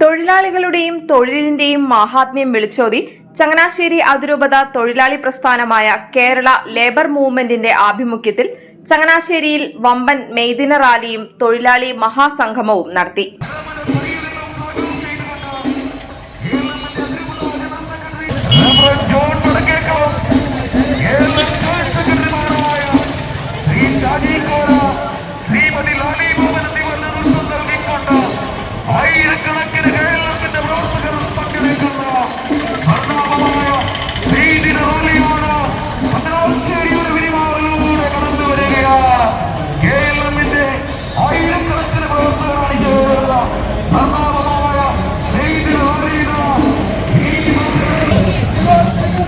തൊഴിലാളികളുടെയും തൊഴിലിന്റെയും മഹാത്മ്യം വിളിച്ചോതി ചങ്ങനാശ്ശേരി അതിരൂപത തൊഴിലാളി പ്രസ്ഥാനമായ കേരള ലേബർ മൂവ്മെന്റിന്റെ ആഭിമുഖ്യത്തിൽ ചങ്ങനാശ്ശേരിയിൽ വമ്പൻ മെയ്ദിന റാലിയും തൊഴിലാളി മഹാസംഗമവും നടത്തി.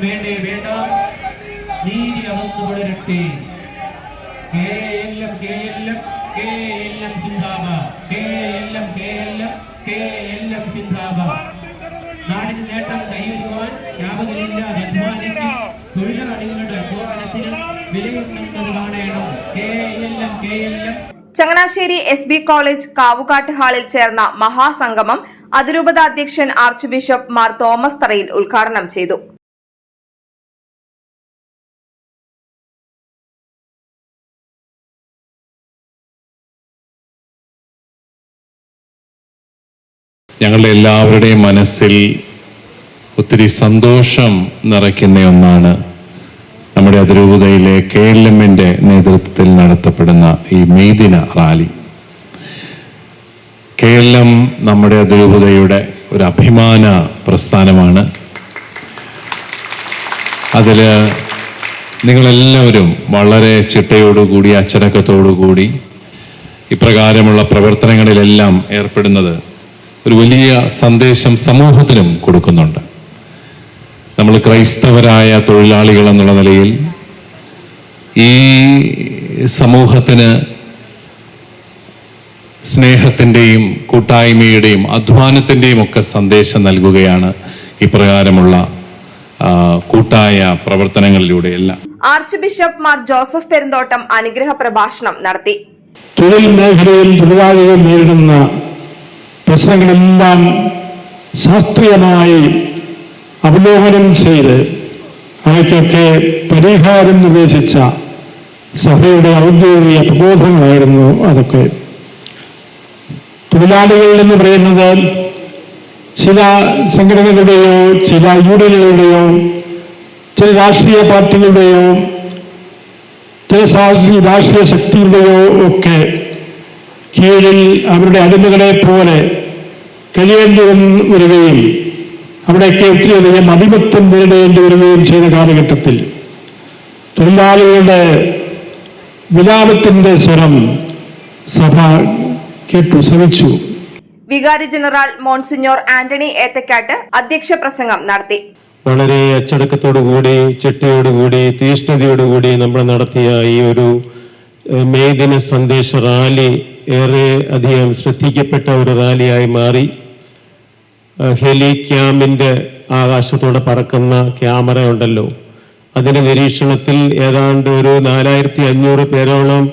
വേണ്ടേ വേണ്ട നീതി അകന്നു വളരട്ടെ കേഎല്ലാം കേഎല്ലാം കേഎല്ലാം സിന്ധാബ കേഎല്ലാം കേഎല്ലാം കേഎല്ലാം സിന്ധാബ നാടിന് നേട്ടം കൈവരുവാൻ വ്യാപകരില്ലാതെ അധ്വാനിക്കും തൊഴിലാളികളുടെ അധ്വാനത്തിന് വിലയുണ്ടെന്നത് കാണണം K L M K L M Changanassery S B college Kavukattu ഹാളിൽ ചേർന്ന മഹാസംഗമം അതിരൂപത അധ്യക്ഷൻ ആർച്ച് ബിഷപ്പ് മാർ തോമസ് തറയിൽ ഉദ്ഘാടനം ചെയ്തു. ഞങ്ങളുടെ എല്ലാവരുടെയും മനസ്സിൽ ഒത്തിരി സന്തോഷം നിറയ്ക്കുന്ന ഒന്നാണ് നമ്മുടെ അതിരൂപതയിലെ കെ എൽ എമ്മിന്റെ നേതൃത്വത്തിൽ നടത്തപ്പെടുന്ന ഈ മെയ്ദിന റാലി. കെ എൽ എം നമ്മുടെ അതിരൂപതയുടെ ഒരു അഭിമാന പ്രസ്ഥാനമാണ്. അതിൽ നിങ്ങളെല്ലാവരും വളരെ ചിട്ടയോടുകൂടി അച്ചടക്കത്തോടുകൂടി ഇപ്രകാരമുള്ള പ്രവർത്തനങ്ങളിലെല്ലാം ഏർപ്പെടുന്നത് ഒരു വലിയ സന്ദേശം സമൂഹത്തിനും കൊടുക്കുന്നുണ്ട്. നമ്മൾ ക്രൈസ്തവരായ തൊഴിലാളികൾ എന്നുള്ള നിലയിൽ ഈ സമൂഹത്തിന് സ്നേഹത്തിന്റെയും കൂട്ടായ്മയുടെയും അധ്വാനത്തിന്റെയും ഒക്കെ സന്ദേശം നൽകുകയാണ് ഇപ്രകാരമുള്ള കൂട്ടായ പ്രവർത്തനങ്ങളിലൂടെയെല്ലാം arch bishop Mar Joseph Perumthottam അനുഗ്രഹ പ്രഭാഷണം നടത്തി. തൊഴിൽ മേഖലയിൽ തൊഴിലാളികൾ നേരിടുന്ന പ്രശ്നങ്ങളെല്ലാം ശാസ്ത്രീയമായി അവലോകനം ചെയ്ത് അവയ്ക്കൊക്കെ പരിഹാരം നിർദ്ദേശിച്ച സഭയുടെ ഔദ്യോഗിക പ്രബോധനമായിരുന്നു അതൊക്കെ. തൊഴിലാളികൾ എന്ന് പറയുന്നത് ചില സംഘടനകളുടെയോ ചില യൂണിയനുകളുടെയോ ചില രാഷ്ട്രീയ പാർട്ടികളുടെയോ ചില രാഷ്ട്രീയ ശക്തിയുടെയോ ഒക്കെ കീഴിൽ അവരുടെ അടിമകളെ പോലെ കഴിയേണ്ടി വരികയും അവിടെയൊക്കെ ഒത്തിരിയധികം അധിപത്യം നേരിടേണ്ടി വരികയും ചെയ്ത കാലഘട്ടത്തിൽ തൊഴിലാളികളുടെ വിലാപത്തിന്റെ സ്വരം സഭ കേട്ടു ശ്രമിച്ചു വികാരി ജനറൽ മോൺസിഞ്ഞോർ ആന്റണി ഏത്തക്കാട്ട് അധ്യക്ഷ പ്രസംഗം നടത്തി. വളരെ അച്ചടക്കത്തോടുകൂടി ചിട്ടയോടുകൂടി തീഷ്ണതയോടുകൂടി നമ്മൾ നടത്തിയ ഈ ഒരു മെയ് ദിന സന്ദേശ റാലി ഏറെ അധികം ശ്രദ്ധിക്കപ്പെട്ട ഒരു റാലിയായി മാറി. ഹെലി ക്യാമിന്റെ ആകാശത്തോടെ പറക്കുന്ന ക്യാമറ ഉണ്ടല്ലോ. അതിന്റെ നിരീക്ഷണത്തിൽ ഏതാണ്ട് ഒരു നാലായിരത്തി അഞ്ഞൂറ് പേരോളം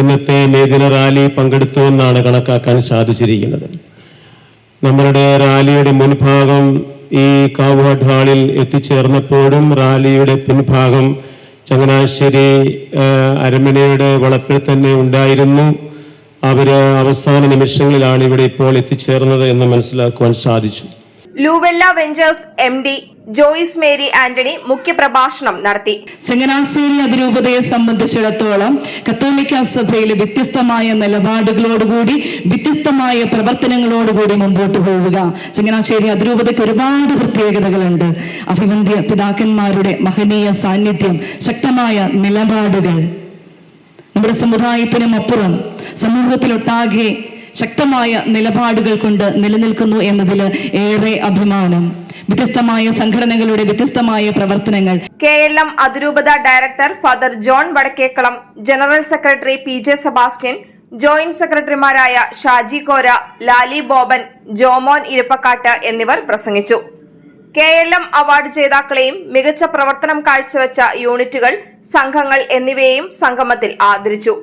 ഇന്നത്തെ മേദിന റാലി പങ്കെടുത്തു എന്നാണ് കണക്കാക്കാൻ സാധിച്ചിരിക്കുന്നത്. നമ്മളുടെ റാലിയുടെ മുൻഭാഗം ഈ കാവുഹാട്ട് ഹാളിൽ എത്തിച്ചേർന്നപ്പോഴും റാലിയുടെ പിൻഭാഗം ചങ്ങനാശ്ശേരി അരമനയുടെ വളപ്പിൽ തന്നെ ഉണ്ടായിരുന്നു. അവർ അവസാന നിമിഷങ്ങളിലാണ് ഇവിടെ ഇപ്പോൾ എത്തിച്ചേർന്നത് എന്ന് മനസ്സിലാക്കുവാൻ സാധിച്ചു. Luvella ventures M D Joyce Mary Antony മുഖ്യപ്രഭാഷണം നടത്തി. ചങ്ങനാശ്ശേരി അതിരൂപതയെ സംബന്ധിച്ചിടത്തോളം കത്തോലിക്ക സഭയിലെ വ്യത്യസ്തമായ നിലപാടുകളോടുകൂടി വ്യത്യസ്തമായ പ്രവർത്തനങ്ങളോടുകൂടി മുമ്പോട്ട് പോവുക. ചങ്ങനാശ്ശേരി അതിരൂപതയ്ക്ക് ഒരുപാട് പ്രത്യേകതകളുണ്ട്. അഭിവന്ധ്യ പിതാക്കന്മാരുടെ മഹനീയ സാന്നിധ്യം ശക്തമായ നിലപാടുകൾ. നമ്മുടെ സമുദായത്തിനും അപ്പുറം സമൂഹത്തിലൊട്ടാകെ ശക്തമായ നിലപാടുകൾ കൊണ്ട് നിലനിൽക്കുന്നു എന്നതിൽ ഏറെ അഭിമാനം. വ്യത്യസ്തമായ സംഘടനകളുടെ വ്യത്യസ്തമായ പ്രവർത്തനങ്ങൾ. കെ എൽ എം അതിരൂപത director father John Vadakkekalam general secretary P J Sebastian joint സെക്രട്ടറിമാരായ ഷാജി കോര ലാലി ബോബൻ ജോമോൻ ഇരപ്പക്കാട്ട് എന്നിവർ പ്രസംഗിച്ചു. കെ എൽ എം അവാർഡ് ജേതാക്കളെയും മികച്ച പ്രവർത്തനം കാഴ്ചവെച്ച യൂണിറ്റുകൾ സംഘങ്ങൾ എന്നിവയെയും സംഗമത്തിൽ ആദരിച്ചു.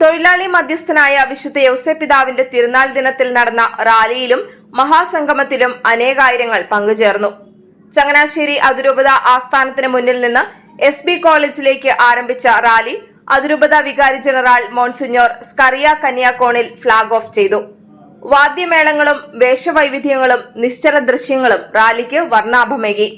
തൊഴിലാളി മധ്യസ്ഥനായ വിശുദ്ധ യൗസെ പിതാവിന്റെ തിരുനാൾ ദിനത്തിൽ നടന്ന റാലിയിലും മഹാസംഗമത്തിലും അനേകായിരങ്ങൾ പങ്കുചേർന്നു. ചങ്ങനാശ്ശേരി അതിരൂപത ആസ്ഥാനത്തിന് മുന്നിൽ നിന്ന് എസ് ബി കോളേജിലേക്ക് ആരംഭിച്ച റാലി അതിരൂപത വികാരി ജനറൽ മോൺസിഞ്ഞോർ സ്കറിയ കന്യാകോണിൽ ഫ്ളാഗ് ഓഫ് ചെയ്തു. വാദ്യമേളങ്ങളും വേഷവൈവിധ്യങ്ങളും നിശ്ചല ദൃശ്യങ്ങളും റാലിക്ക് വർണാഭമേകി